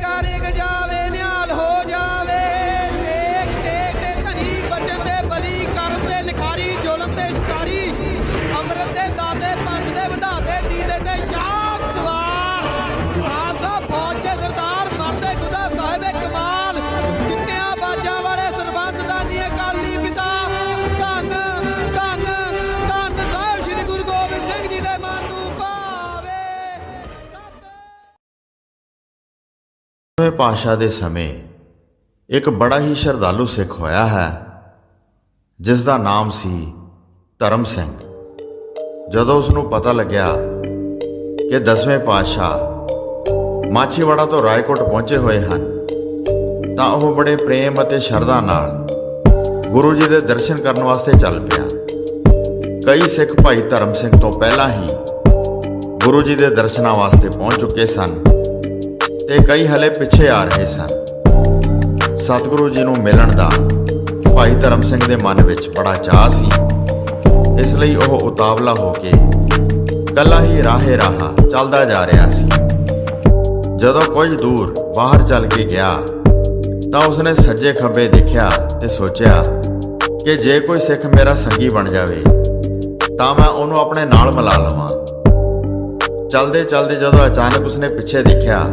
got it. ਦਸਵੇਂ ਪਾਤਸ਼ਾਹ ਦੇ ਸਮੇਂ ਇੱਕ ਬੜਾ ਹੀ ਸ਼ਰਧਾਲੂ ਸਿੱਖ ਹੋਇਆ ਹੈ ਜਿਸ ਦਾ ਨਾਮ ਸੀ ਧਰਮ ਸਿੰਘ। ਜਦੋਂ ਉਸ ਨੂੰ ਪਤਾ ਲੱਗਿਆ ਕਿ ਦਸਵੇਂ ਪਾਤਸ਼ਾਹ ਮਾਛੀਵਾੜਾ ਤੋਂ ਰਾਏਕੋਟ ਪਹੁੰਚੇ ਹੋਏ ਹਨ, ਤਾਂ ਉਹ ਬੜੇ ਪ੍ਰੇਮ ਅਤੇ ਸ਼ਰਧਾ ਨਾਲ ਗੁਰੂ ਜੀ ਦੇ ਦਰਸ਼ਨ ਕਰਨ ਵਾਸਤੇ ਚੱਲ ਪਿਆ। ਕਈ ਸਿੱਖ ਭਾਈ ਧਰਮ ਸਿੰਘ ਤੋਂ ਪਹਿਲਾਂ ਹੀ ਗੁਰੂ ਜੀ ਦੇ ਦਰਸ਼ਨਾਂ ਵਾਸਤੇ ਪਹੁੰਚ ਚੁੱਕੇ ਸਨ। ਤੇ ਕਈ ਹਲੇ ਪਿੱਛੇ ਆ ਰਹੇ ਸਨ। ਸਤਿਗੁਰੂ ਜੀ ਨੂੰ ਮਿਲਣ ਦਾ ਭਾਈ ਧਰਮ ਸਿੰਘ ਦੇ ਮਨ ਵਿੱਚ ਬੜਾ ਚਾਅ ਸੀ। ਇਸ ਲਈ ਉਹ ਉਤਾਵਲਾ ਹੋ ਕੇ ਕੱਲਾ ਹੀ ਰਾਹੇ ਰਾਹਾ ਚੱਲਦਾ ਜਾ ਰਿਹਾ ਸੀ। ਜਦੋਂ ਕੁਝ ਦੂਰ ਬਾਹਰ ਚੱਲ ਕੇ ਗਿਆ, ਤਾਂ ਉਸਨੇ ਸੱਜੇ ਖੱਬੇ ਦੇਖਿਆ ਤੇ ਸੋਚਿਆ ਕਿ ਜੇ ਕੋਈ ਸਿੱਖ ਮੇਰਾ ਸੰਗੀ ਬਣ ਜਾਵੇ, ਤਾਂ ਮੈਂ ਉਹਨੂੰ ਆਪਣੇ ਨਾਲ ਮਿਲਾ ਲਵਾਂ। ਚਲਦੇ ਚਲਦੇ ਜਦੋਂ ਅਚਾਨਕ ਉਸਨੇ ਪਿੱਛੇ ਦੇਖਿਆ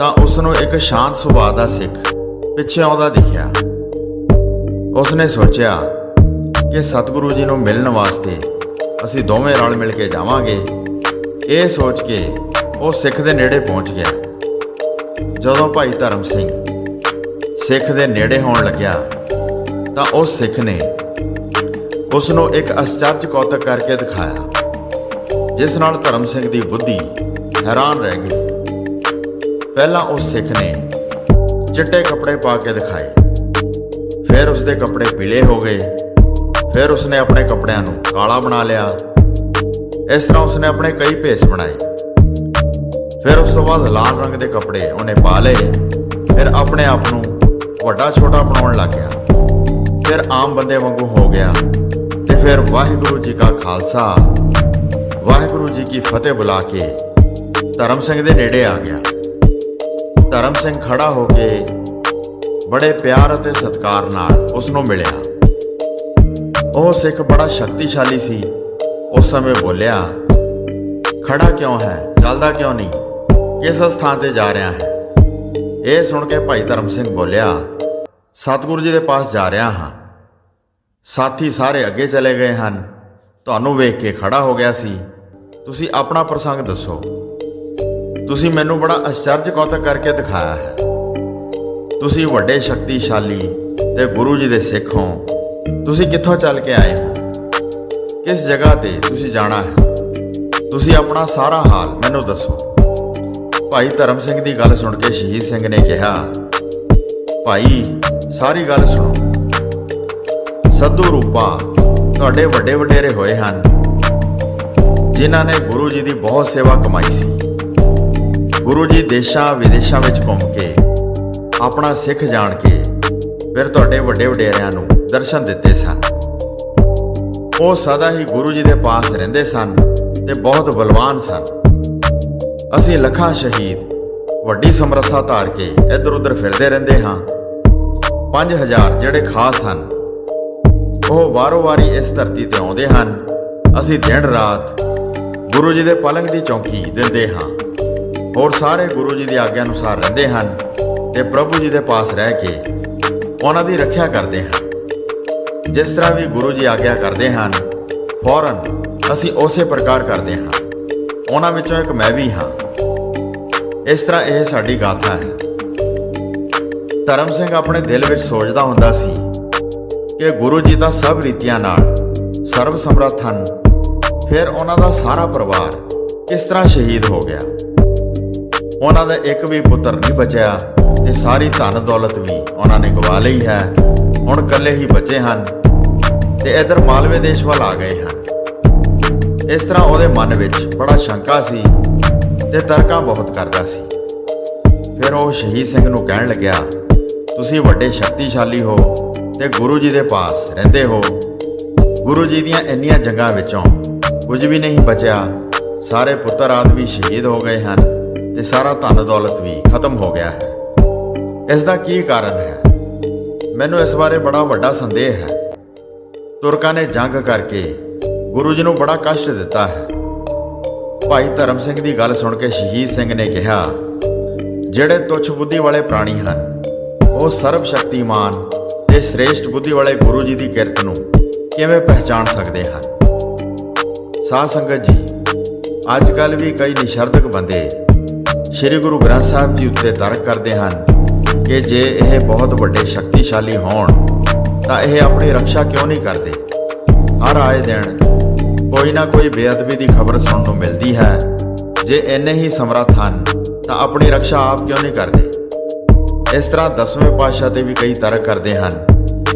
ਤਾਂ ਉਸ ਨੂੰ ਇੱਕ ਸ਼ਾਂਤ ਸੁਭਾਅ ਦਾ ਸਿੱਖ ਪਿੱਛੇ ਆਉਂਦਾ ਦਿਖਿਆ। ਉਸਨੇ ਸੋਚਿਆ ਕਿ ਸਤਿਗੁਰੂ ਜੀ ਨੂੰ ਮਿਲਣ ਵਾਸਤੇ ਅਸੀਂ ਦੋਵੇਂ ਰਲ ਮਿਲ ਕੇ ਜਾਵਾਂਗੇ। ਇਹ ਸੋਚ ਕੇ ਉਹ ਸਿੱਖ ਦੇ ਨੇੜੇ ਪਹੁੰਚ ਗਿਆ। ਜਦੋਂ ਭਾਈ ਧਰਮ ਸਿੰਘ ਸਿੱਖ ਦੇ ਨੇੜੇ ਹੋਣ ਲੱਗਿਆ ਤਾਂ ਉਹ ਸਿੱਖ ਨੇ ਉਸ ਨੂੰ ਇੱਕ ਅਸਚਰਜ ਕੌਤਕ ਕਰਕੇ ਦਿਖਾਇਆ, ਜਿਸ ਨਾਲ ਧਰਮ ਸਿੰਘ ਦੀ ਬੁੱਧੀ ਹੈਰਾਨ ਰਹਿ ਗਈ। ਪਹਿਲਾਂ ਉਸ ਸਿੱਖ ਨੇ ਚਿੱਟੇ ਕੱਪੜੇ ਪਾ ਕੇ ਦਿਖਾਏ। ਫਿਰ ਉਸ ਦੇ ਕੱਪੜੇ ਪੀਲੇ ਹੋ ਗਏ। ਫਿਰ ਉਸਨੇ ਆਪਣੇ ਕੱਪੜਿਆਂ ਨੂੰ ਕਾਲਾ ਬਣਾ ਲਿਆ। ਇਸ ਤਰ੍ਹਾਂ ਉਸਨੇ ਆਪਣੇ ਕਈ ਭੇਸ ਬਣਾਏ। ਫਿਰ ਉਸ ਤੋਂ ਬਾਅਦ ਲਾਲ ਰੰਗ ਦੇ ਕੱਪੜੇ ਉਹਨੇ ਪਾ ਲਏ। ਫਿਰ ਆਪਣੇ ਆਪ ਨੂੰ ਵੱਡਾ ਛੋਟਾ ਬਣਾਉਣ ਲੱਗ ਗਿਆ। ਫਿਰ ਆਮ ਬੰਦੇ ਵਾਂਗੂ ਹੋ ਗਿਆ ਤੇ ਫਿਰ ਵਾਹਿਗੁਰੂ ਜੀ ਕਾ ਖਾਲਸਾ। ਵਾਹਿਗੁਰੂ ਜੀ ਕੀ ਫਤਿਹ ਬੁਲਾ ਕੇ ਧਰਮ ਸਿੰਘ ਦੇ ਨੇੜੇ ਆ ਗਿਆ। ਧਰਮ ਸਿੰਘ ਖੜਾ ਹੋ ਕੇ ਬੜੇ ਪਿਆਰ ਅਤੇ ਸਤਿਕਾਰ ਨਾਲ ਉਸ ਨੂੰ ਮਿਲਿਆ। ਉਹ ਸਿੱਖ ਬੜਾ ਸ਼ਕਤੀਸ਼ਾਲੀ ਸੀ। ਉਸ ਸਮੇਂ ਬੋਲਿਆ, ਖੜਾ ਕਿਉਂ ਹੈ? ਚੱਲਦਾ ਕਿਉਂ ਨਹੀਂ? ਕਿਸ ਸਥਾਨ ਤੇ ਜਾ ਰਿਹਾ ਹੈ? ਇਹ ਸੁਣ ਕੇ ਭਾਈ ਧਰਮ ਸਿੰਘ ਬੋਲਿਆ, ਸਤਿਗੁਰੂ ਜੀ ਦੇ ਪਾਸ ਜਾ ਰਿਹਾ ਹਾਂ। ਸਾਥੀ ਸਾਰੇ ਅੱਗੇ ਚਲੇ ਗਏ ਹਨ। ਤੁਹਾਨੂੰ ਵੇਖ ਕੇ ਖੜਾ ਹੋ ਗਿਆ ਸੀ। ਤੁਸੀਂ ਆਪਣਾ ਪ੍ਰਸੰਗ ਦੱਸੋ। ਤੁਸੀਂ ਮੈਨੂੰ ਬੜਾ ਅਚਰਜ ਕੌਤਕ ਕਰਕੇ ਦਿਖਾਇਆ ਹੈ। ਤੁਸੀਂ ਵੱਡੇ ਸ਼ਕਤੀਸ਼ਾਲੀ ਤੇ ਗੁਰੂ ਜੀ ਦੇ ਸਿੱਖ ਹੋ। ਤੁਸੀਂ ਕਿੱਥੋਂ ਚੱਲ ਕੇ ਆਏ ਹੋ? ਕਿਸ ਜਗ੍ਹਾ ਤੇ ਤੁਸੀਂ ਜਾਣਾ ਹੈ? ਤੁਸੀਂ ਆਪਣਾ ਸਾਰਾ ਹਾਲ ਮੈਨੂੰ ਦੱਸੋ। ਭਾਈ ਧਰਮ ਸਿੰਘ ਦੀ ਗੱਲ ਸੁਣ ਕੇ ਸ਼ਹੀਦ ਸਿੰਘ ਨੇ ਕਿਹਾ, ਭਾਈ, ਸਾਰੀ ਗੱਲ ਸੁਣੋ। ਸੱਧੂ ਰੂਪਾ ਤੁਹਾਡੇ ਵੱਡੇ ਵਡੇਰੇ ਹੋਏ ਹਨ। ਜਿਨ੍ਹਾਂ ਨੇ ਗੁਰੂ ਜੀ ਦੀ ਬਹੁਤ ਸੇਵਾ ਕਮਾਈ ਸੀ। ਗੁਰੂ ਜੀ ਦੇਸ਼ਾਂ ਵਿਦੇਸ਼ਾਂ ਵਿੱਚ ਘੁੰਮ ਕੇ, ਆਪਣਾ ਸਿੱਖ ਜਾਣ ਕੇ, ਫਿਰ ਤੁਹਾਡੇ ਵੱਡੇ ਵਡੇਰਿਆਂ ਨੂੰ ਦਰਸ਼ਨ ਦਿੱਤੇ ਸਨ। ਉਹ ਸਦਾ ਹੀ ਗੁਰੂ ਜੀ ਦੇ ਪਾਸ ਰਹਿੰਦੇ ਸਨ ਤੇ ਬਹੁਤ ਬਲਵਾਨ ਸਨ। ਅਸੀਂ ਲੱਖਾਂ ਸ਼ਹੀਦ, ਵੱਡੀ ਸਮਰੱਥਾ ਧਾਰ ਕੇ ਇੱਧਰ ਉੱਧਰ ਫਿਰਦੇ ਰਹਿੰਦੇ ਹਾਂ। 5000 ਜਿਹੜੇ ਖਾਸ ਹਨ, ਉਹ ਵਾਰੋ-ਵਾਰੀ ਇਸ ਧਰਤੀ ਤੇ ਆਉਂਦੇ ਹਨ। ਅਸੀਂ ਦਿਨ ਰਾਤ ਗੁਰੂ ਜੀ ਦੇ ਪਲੰਗ ਦੀ ਚੌਂਕੀ ਦਿੰਦੇ ਹਾਂ। ਔਰ ਸਾਰੇ ਗੁਰੂ ਜੀ ਦੀ ਆਗਿਆ ਅਨੁਸਾਰ ਰਹਿੰਦੇ ਹਨ ਤੇ ਪ੍ਰਭੂ ਜੀ ਦੇ ਪਾਸ ਰਹਿ ਕੇ ਉਹਨਾਂ ਦੀ ਰੱਖਿਆ ਕਰਦੇ ਹਨ। ਜਿਸ ਤਰ੍ਹਾਂ ਵੀ ਗੁਰੂ ਜੀ ਆਗਿਆ ਕਰਦੇ ਹਨ, ਫੌਰਨ ਅਸੀਂ ਉਸੇ ਪ੍ਰਕਾਰ ਕਰਦੇ ਹਾਂ। ਉਹਨਾਂ ਵਿੱਚੋਂ ਇੱਕ ਮੈਂ ਵੀ ਹਾਂ। ਇਸ ਤਰ੍ਹਾਂ ਇਹ ਸਾਡੀ ਗਾਥਾ ਹੈ। ਧਰਮ ਸਿੰਘ ਆਪਣੇ ਦਿਲ ਵਿੱਚ ਸੋਚਦਾ ਹੁੰਦਾ ਸੀ ਕਿ ਗੁਰੂ ਜੀ ਤਾਂ ਸਭ ਰੀਤੀਆਂ ਨਾਲ ਸਰਬ ਸਮਰੱਥ ਹਨ। ਫਿਰ ਉਹਨਾਂ ਦਾ ਸਾਰਾ ਪਰਿਵਾਰ ਕਿਸ ਤਰ੍ਹਾਂ ਸ਼ਹੀਦ ਹੋ ਗਿਆ। ਉਹਨਾਂ ਦਾ ਇੱਕ ਵੀ ਪੁੱਤਰ ਨਹੀਂ ਬਚਿਆ ਤੇ ਸਾਰੀ ਧਨ ਦੌਲਤ ਵੀ ਉਹਨਾਂ ਨੇ ਗਵਾ ਲਈ ਹੈ। ਹੁਣ ਇਕੱਲੇ ਹੀ ਬਚੇ ਹਨ ਤੇ ਇਧਰ ਮਾਲਵੇ ਦੇਸ਼ ਵੱਲ ਆ ਗਏ ਹਨ। ਇਸ ਤਰ੍ਹਾਂ ਉਹਦੇ ਮਨ ਵਿੱਚ ਬੜਾ ਸ਼ੰਕਾ ਸੀ ਤੇ ਤਰਕਾਂ ਬਹੁਤ ਕਰਦਾ ਸੀ। ਫਿਰ ਉਹ ਸ਼ਹੀਦ ਸਿੰਘ ਨੂੰ ਕਹਿਣ ਲੱਗਿਆ, ਤੁਸੀਂ ਵੱਡੇ ਸ਼ਕਤੀਸ਼ਾਲੀ ਹੋ ਤੇ ਗੁਰੂ ਜੀ ਦੇ ਪਾਸ ਰਹਿੰਦੇ ਹੋ। ਗੁਰੂ ਜੀ ਦੀਆਂ ਇੰਨੀਆਂ ਜੰਗਾਂ ਵਿੱਚੋਂ ਕੁਝ ਵੀ ਨਹੀਂ ਬਚਿਆ। ਸਾਰੇ ਪੁੱਤਰ ਆਦਿ ਵੀ ਸ਼ਹੀਦ ਹੋ ਗਏ ਹਨ। ਤੇ ਸਾਰਾ ਧਨ ਦੌਲਤ ਵੀ ਖਤਮ ਹੋ ਗਿਆ ਹੈ। ਇਸ ਦਾ ਕੀ ਕਾਰਨ ਹੈ? ਮੈਨੂੰ ਇਸ ਬਾਰੇ ਬੜਾ ਵੱਡਾ ਸੰਦੇਹ ਹੈ। ਤੁਰਕਾਂ ਨੇ ਜੰਗ ਕਰਕੇ ਗੁਰੂ ਜੀ ਨੂੰ ਬੜਾ ਕਸ਼ਟ ਦਿੱਤਾ ਹੈ। ਭਾਈ ਧਰਮ ਸਿੰਘ ਦੀ ਗੱਲ ਸੁਣ ਕੇ ਸ਼ਹੀਦ ਸਿੰਘ ਨੇ ਕਿਹਾ, ਜਿਹੜੇ ਤੁੱਛ ਬੁੱਧੀ ਵਾਲੇ ਪ੍ਰਾਣੀ ਹਨ, ਉਹ ਸਰਬ ਸ਼ਕਤੀਮਾਨ ਤੇ ਸ੍ਰੇਸ਼ਟ ਬੁੱਧੀ ਵਾਲੇ ਗੁਰੂ ਜੀ ਦੀ ਕਿਰਤ ਨੂੰ ਕਿਵੇਂ ਪਹਿਚਾਣ ਸਕਦੇ ਹਨ? ਸਾਧ ਸੰਗਤ ਜੀ, ਅੱਜ ਕੱਲ ਵੀ ਕਈ ਨਿਸ਼ਰਧਕ ਬੰਦੇ ਸ੍ਰੀ ਗੁਰੂ ਗ੍ਰੰਥ ਸਾਹਿਬ ਜੀ ਉੱਤੇ ਤਰਕ ਕਰਦੇ ਹਨ ਕਿ ਜੇ ਇਹ ਬਹੁਤ ਵੱਡੇ ਸ਼ਕਤੀਸ਼ਾਲੀ ਹੋਣ, ਤਾਂ ਇਹ ਆਪਣੀ ਰੱਖਿਆ ਕਿਉਂ ਨਹੀਂ ਕਰਦੇ? ਹਰ ਆਏ ਦਿਨ ਕੋਈ ਨਾ ਕੋਈ ਬੇਅਦਬੀ ਦੀ ਖਬਰ ਸੁਣਨ ਨੂੰ ਮਿਲਦੀ ਹੈ। ਜੇ ਇੰਨੇ ਹੀ ਸਮਰੱਥ ਹਨ, ਤਾਂ ਆਪਣੀ ਰੱਖਿਆ ਆਪ ਕਿਉਂ ਨਹੀਂ ਕਰਦੇ? ਇਸ ਤਰ੍ਹਾਂ ਦਸਵੇਂ ਪਾਤਸ਼ਾਹ ਤੇ ਵੀ ਕਈ ਤਰਕ ਕਰਦੇ ਹਨ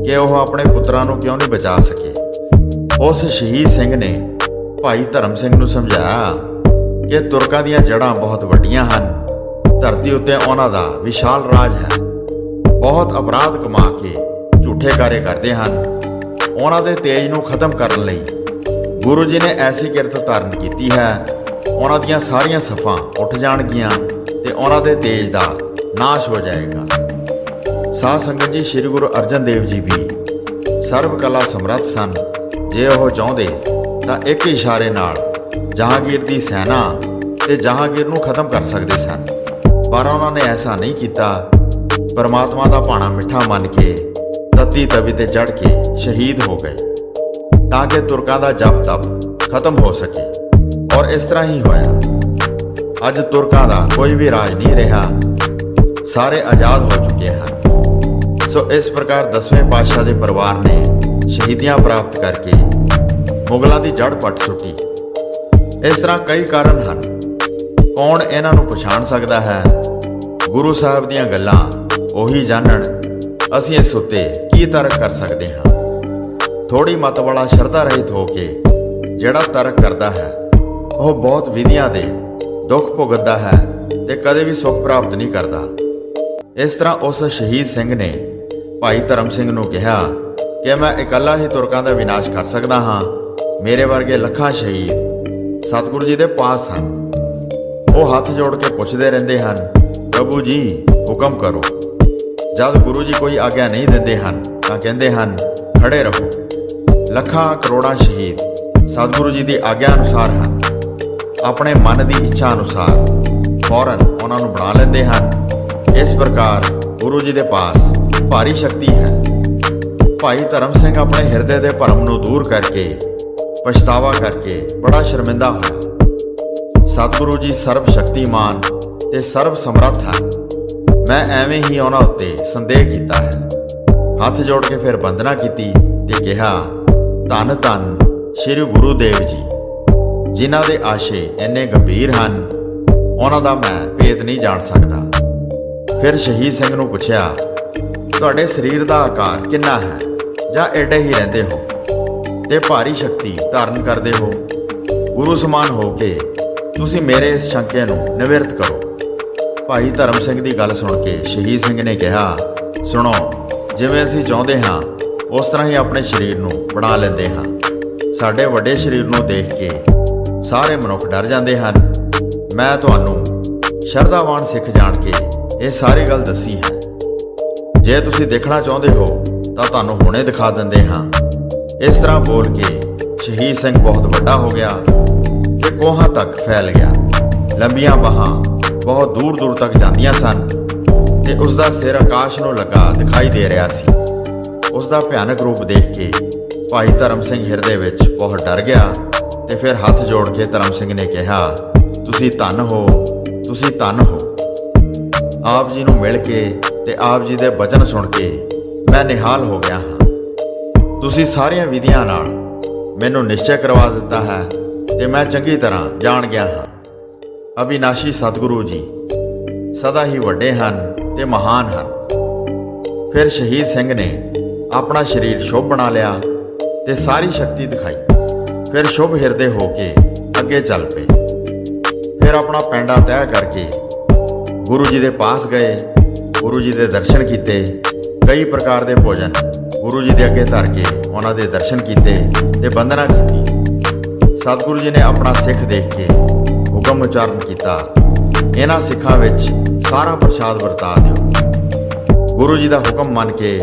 ਕਿ ਉਹ ਆਪਣੇ ਪੁੱਤਰਾਂ ਨੂੰ ਕਿਉਂ ਨਹੀਂ ਬਚਾ ਸਕੇ। ਉਸ ਸ਼ਹੀਦ ਸਿੰਘ ਨੇ ਭਾਈ ਧਰਮ ਸਿੰਘ ਨੂੰ ਸਮਝਾਇਆ ਕਿ ਤੁਰਕਾਂ ਦੀਆਂ ਜੜ੍ਹਾਂ ਬਹੁਤ ਵੱਡੀਆਂ ਹਨ। ਧਰਤੀ ਉੱਤੇ ਉਹਨਾਂ ਦਾ ਵਿਸ਼ਾਲ ਰਾਜ ਹੈ। ਬਹੁਤ ਅਪਰਾਧ ਕਮਾ ਕੇ ਝੂਠੇ ਕਾਰੇ ਕਰਦੇ ਹਨ। ਉਹਨਾਂ ਦੇ ਤੇਜ ਨੂੰ ਖਤਮ ਕਰਨ ਲਈ ਗੁਰੂ ਜੀ ਨੇ ਐਸੀ ਕਿਰਤ ਧਾਰਨ ਕੀਤੀ ਹੈ। ਉਹਨਾਂ ਦੀਆਂ ਸਾਰੀਆਂ ਸਫਾਂ ਉੱਠ ਜਾਣਗੀਆਂ ਤੇ ਉਹਨਾਂ ਦੇ ਤੇਜ ਦਾ ਨਾਸ਼ ਹੋ ਜਾਏਗਾ। ਸਾਧ ਸੰਗਤ ਜੀ, ਸ੍ਰੀ ਗੁਰੂ ਅਰਜਨ ਦੇਵ ਜੀ ਵੀ ਸਰਬ ਕਲਾ ਸਮਰੱਥ ਸਨ। ਜੇ ਉਹ ਚਾਹੁੰਦੇ ਤਾਂ ਇੱਕ ਇਸ਼ਾਰੇ ਨਾਲ ਜਹਾਂਗੀਰ ਦੀ ਸੈਨਾ ਤੇ ਜਹਾਂਗੀਰ ਨੂੰ ਖਤਮ ਕਰ ਸਕਦੇ ਸਨ। ਪਰ ਉਹਨਾਂ ਨੇ ਐਸਾ ਨਹੀਂ ਕੀਤਾ। ਪਰਮਾਤਮਾ ਦਾ ਭਾਣਾ ਮਿੱਠਾ ਮੰਨ ਕੇ, ਤਤੀ ਤਵੀ ਤੇ ਚੜ ਕੇ ਸ਼ਹੀਦ ਹੋ ਗਏ, ਤਾਂ ਕਿ ਤੁਰਕਾਂ ਦਾ ਜਪ ਤਪ ਖਤਮ ਹੋ ਸਕੇ। ਔਰ ਇਸ ਤਰ੍ਹਾਂ ਹੀ ਹੋਇਆ। ਅੱਜ ਤੁਰਕਾਂ ਦਾ ਕੋਈ ਵੀ ਰਾਜ ਨਹੀਂ ਰਿਹਾ। ਸਾਰੇ ਆਜ਼ਾਦ ਹੋ ਚੁੱਕੇ ਹਨ। ਸੋ ਇਸ ਪ੍ਰਕਾਰ ਦਸਵੇਂ ਪਾਤਸ਼ਾਹ ਦੇ ਪਰਿਵਾਰ ਨੇ ਸ਼ਹੀਦੀਆਂ ਪ੍ਰਾਪਤ ਕਰਕੇ ਮੁਗਲਾਂ ਦੀ ਜੜ ਪੱਟ ਸੁੱਟੀ। ਇਸ ਤਰ੍ਹਾਂ ਕਈ ਕਾਰਨ ਹਨ। ਕੌਣ ਇਹਨਾਂ ਨੂੰ ਪਛਾਣ ਸਕਦਾ ਹੈ? ਗੁਰੂ ਸਾਹਿਬ ਦੀਆਂ ਗੱਲਾਂ ਉਹੀ ਜਾਣਨ। ਅਸੀਂ ਇਸ ਉੱਤੇ ਕੀ ਤਰਕ ਕਰ ਸਕਦੇ ਹਾਂ? ਥੋੜੀ ਮਤ ਵਾਲਾ ਸ਼ਰਧਾ ਰਹਿਤ ਹੋ ਕੇ ਜਿਹੜਾ ਤਰਕ ਕਰਦਾ ਹੈ, ਉਹ ਬਹੁਤ ਵਿਧੀਆਂ ਦੇ ਦੁੱਖ ਭੁਗਤਦਾ ਹੈ ਤੇ ਕਦੇ ਵੀ ਸੁੱਖ ਪ੍ਰਾਪਤ ਨਹੀਂ ਕਰਦਾ। ਇਸ ਤਰ੍ਹਾਂ ਉਸ ਸ਼ਹੀਦ ਸਿੰਘ ਨੇ ਭਾਈ ਧਰਮ ਸਿੰਘ ਨੂੰ ਕਿਹਾ ਕਿ ਮੈਂ ਇਕੱਲਾ ਹੀ ਤੁਰਕਾਂ ਦਾ ਵਿਨਾਸ਼ ਕਰ ਸਕਦਾ ਹਾਂ। ਮੇਰੇ ਵਰਗੇ ਲੱਖਾਂ ਸ਼ਹੀਦ ਸਤਿਗੁਰੂ ਜੀ ਦੇ ਪਾਸ ਹਨ। ਉਹ ਹੱਥ ਜੋੜ ਕੇ ਪੁੱਛਦੇ ਰਹਿੰਦੇ ਹਨ, ਪ੍ਰਭੂ ਜੀ, ਹੁਕਮ ਕਰੋ। ਜਦ ਗੁਰੂ ਜੀ ਕੋਈ ਆਗਿਆ ਨਹੀਂ ਦਿੰਦੇ ਹਨ, ਤਾਂ ਕਹਿੰਦੇ ਹਨ, ਖੜੇ ਰਹੋ। ਲੱਖਾਂ ਕਰੋੜਾਂ ਸ਼ਹੀਦ ਸਤਿਗੁਰੂ ਜੀ ਦੀ ਆਗਿਆ ਅਨੁਸਾਰ ਹਨ। ਆਪਣੇ ਮਨ ਦੀ ਇੱਛਾ ਅਨੁਸਾਰ ਫੌਰਨ ਉਹਨਾਂ ਨੂੰ ਬਣਾ ਲੈਂਦੇ ਹਨ। ਇਸ ਪ੍ਰਕਾਰ ਗੁਰੂ ਜੀ ਦੇ ਪਾਸ ਭਾਰੀ ਸ਼ਕਤੀ ਹੈ। ਭਾਈ ਧਰਮ ਸਿੰਘ ਆਪਣੇ ਹਿਰਦੇ ਦੇ ਭਰਮ ਨੂੰ ਦੂਰ ਕਰਕੇ ਪਛਤਾਵਾ ਕਰਕੇ ਬੜਾ ਸ਼ਰਮਿੰਦਾ ਹੋਇਆ। ਸਤਿਗੁਰੂ ਜੀ ਸਰਬ ਸ਼ਕਤੀਮਾਨ ਤੇ ਸਰਬ ਸਮਰੱਥ ਹਨ। ਮੈਂ ਐਵੇਂ ਹੀ ਉਹਨਾਂ ਉੱਤੇ ਸੰਦੇਹ ਕੀਤਾ ਹੈ। ਹੱਥ ਜੋੜ ਕੇ ਫਿਰ ਵੰਦਨਾ ਕੀਤੀ ਤੇ ਕਿਹਾ, ਧੰਨ ਧੰਨ ਸ੍ਰੀ ਗੁਰੂ ਦੇਵ ਜੀ, ਜਿਨ੍ਹਾਂ ਦੇ ਆਸ਼ੇ ਇੰਨੇ ਗੰਭੀਰ ਹਨ, ਉਹਨਾਂ ਦਾ ਮੈਂ ਭੇਦ ਨਹੀਂ ਜਾਣ ਸਕਦਾ। ਫਿਰ ਸ਼ਹੀਦ ਸਿੰਘ ਨੂੰ ਪੁੱਛਿਆ, ਤੁਹਾਡੇ ਸਰੀਰ ਦਾ ਆਕਾਰ ਕਿੰਨਾ ਹੈ? ਜਾਂ ਐਡੇ ਹੀ ਰਹਿੰਦੇ ਹੋ? ਤੇ ਭਾਰੀ ਸ਼ਕਤੀ ਧਾਰਨ ਕਰਦੇ ਹੋ। ਗੁਰੂ ਸਮਾਨ ਹੋ ਕੇ ਤੁਸੀਂ ਮੇਰੇ ਇਸ ਸ਼ੰਕੇ ਨੂੰ ਨਿਵਰਤ ਕਰੋ। ਭਾਈ ਧਰਮ ਸਿੰਘ ਦੀ ਗੱਲ ਸੁਣ ਕੇ ਸ਼ਹੀਦ ਸਿੰਘ ਨੇ ਕਿਹਾ, ਸੁਣੋ, ਜਿਵੇਂ ਅਸੀਂ ਚਾਹੁੰਦੇ ਹਾਂ, ਉਸ ਤਰ੍ਹਾਂ ਹੀ ਆਪਣੇ ਸਰੀਰ ਨੂੰ ਬਣਾ ਲੈਂਦੇ ਹਾਂ। ਸਾਡੇ ਵੱਡੇ ਸਰੀਰ ਨੂੰ ਦੇਖ ਕੇ ਸਾਰੇ ਮਨੁੱਖ ਡਰ ਜਾਂਦੇ ਹਨ। ਮੈਂ ਤੁਹਾਨੂੰ ਸ਼ਰਧਾਵਾਨ ਸਿੱਖ ਜਾਣ ਕੇ ਇਹ ਸਾਰੀ ਗੱਲ ਦੱਸੀ ਹੈ। ਜੇ ਤੁਸੀਂ ਦੇਖਣਾ ਚਾਹੁੰਦੇ ਹੋ, ਤਾਂ ਤੁਹਾਨੂੰ ਹੁਣੇ ਦਿਖਾ ਦਿੰਦੇ ਹਾਂ। ਇਸ ਤਰ੍ਹਾਂ ਬੋਲ ਕੇ ਸ਼ਹੀਦ ਸਿੰਘ ਬਹੁਤ ਵੱਡਾ ਹੋ ਗਿਆ ਤੇ ਕੋਹਾਂ ਤੱਕ ਫੈਲ ਗਿਆ। ਲੰਬੀਆਂ ਬਾਹਾਂ ਬਹੁਤ ਦੂਰ ਦੂਰ ਤੱਕ ਜਾਂਦੀਆਂ ਸਨ ਤੇ ਉਸ ਦਾ ਸਿਰ ਆਕਾਸ਼ ਨੂੰ ਲੱਗਾ ਦਿਖਾਈ ਦੇ ਰਿਹਾ ਸੀ। ਉਸ ਦਾ ਭਿਆਨਕ ਰੂਪ ਦੇਖ ਕੇ ਭਾਈ ਧਰਮ ਸਿੰਘ ਹਿਰਦੇ ਵਿੱਚ ਬਹੁਤ ਡਰ ਗਿਆ ਤੇ ਫਿਰ ਹੱਥ ਜੋੜ ਕੇ ਧਰਮ ਸਿੰਘ ਨੇ ਕਿਹਾ, ਤੁਸੀਂ ਧਨ ਹੋ, ਤੁਸੀਂ ਧੰਨ ਹੋ। ਆਪ ਜੀ ਨੂੰ ਮਿਲ ਕੇ ਤੇ ਆਪ ਜੀ ਦੇ ਬਚਨ ਸੁਣ ਕੇ ਮੈਂ ਨਿਹਾਲ ਹੋ ਗਿਆ ਹਾਂ। ਤੁਸੀਂ ਸਾਰੀਆਂ ਵਿਧੀਆਂ ਨਾਲ ਮੈਨੂੰ ਨਿਸ਼ਚੈ ਕਰਵਾ ਦਿੱਤਾ ਹੈ ਤੇ ਮੈਂ ਚੰਗੀ ਤਰ੍ਹਾਂ ਜਾਣ ਗਿਆ ਹਾਂ। ਅਬਿਨਾਸ਼ੀ ਸਤਿਗੁਰੂ ਜੀ ਸਦਾ ਹੀ ਵੱਡੇ ਹਨ ਤੇ ਮਹਾਨ ਹਨ। ਫਿਰ ਸ਼ਹੀਦ ਸਿੰਘ ਨੇ ਆਪਣਾ ਸਰੀਰ ਸ਼ੁਭ ਬਣਾ ਲਿਆ ਤੇ ਸਾਰੀ ਸ਼ਕਤੀ ਦਿਖਾਈ। ਫਿਰ ਸ਼ੁਭ ਹਿਰਦੇ ਹੋ ਕੇ ਅੱਗੇ ਚੱਲ ਪਏ। ਫਿਰ ਆਪਣਾ ਪੈਂਡਾ ਤੈਅ ਕਰਕੇ ਗੁਰੂ ਜੀ ਦੇ ਪਾਸ ਗਏ, ਗੁਰੂ ਜੀ ਦੇ ਦਰਸ਼ਨ ਕੀਤੇ, ਕਈ ਪ੍ਰਕਾਰ ਦੇ ਭੋਜਨ ਗੁਰੂ ਜੀ ਦੇ ਅੱਗੇ ਧਰ ਕੇ ਉਹਨਾਂ ਦੇ ਦਰਸ਼ਨ ਕੀਤੇ ਤੇ ਬੰਦਨਾ ਕੀਤੀ ਸਤਿਗੁਰੂ ਜੀ ਨੇ ਆਪਣਾ ਸਿੱਖ ਦੇਖ ਕੇ ਹੁਕਮ ਉਚਾਰਨ ਕੀਤਾ। ਇਹਨਾਂ ਸਿੱਖਾਂ ਵਿੱਚ ਸਾਰਾ ਪ੍ਰਸ਼ਾਦ ਵਰਤਾ ਦਿਓ। ਗੁਰੂ ਜੀ ਦਾ ਹੁਕਮ ਮੰਨ ਕੇ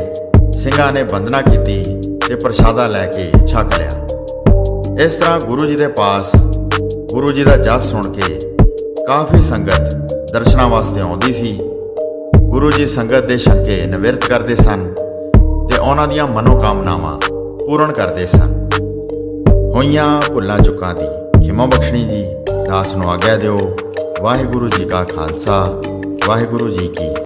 ਸਿੰਘਾਂ ਨੇ ਬੰਦਨਾ ਕੀਤੀ ਤੇ ਪ੍ਰਸ਼ਾਦਾ ਲੈ ਕੇ ਛਕ ਲਿਆ। ਇਸ ਤਰ੍ਹਾਂ ਗੁਰੂ ਜੀ ਦੇ ਪਾਸ ਗੁਰੂ ਜੀ ਦਾ ਜਸ ਸੁਣ ਕੇ ਕਾਫੀ ਸੰਗਤ ਦਰਸ਼ਨਾਂ ਵਾਸਤੇ ਆਉਂਦੀ ਸੀ। ਗੁਰੂ ਜੀ ਸੰਗਤ ਦੇ ਸ਼ੰਕੇ ਨਿਵਰਤ ਕਰਦੇ ਸਨ। ਤੇ ਉਹਨਾਂ ਦੀਆਂ ਮਨੋਕਾਮਨਾਵਾਂ ਪੂਰਨ ਕਰਦੇ ਸਨ। ਹੋਈਆਂ ਭੁੱਲਾਂ ਚੁੱਕਾਂ ਦੀ ਖਿਮਾ ਬਖਸ਼ਣੀ ਜੀ, ਦਾਸ ਨੂੰ ਆਗਿਆ ਦਿਓ। ਵਾਹਿਗੁਰੂ ਜੀ ਕਾ ਖਾਲਸਾ, ਵਾਹਿਗੁਰੂ ਜੀ ਕੀ ਫਤਿਹ।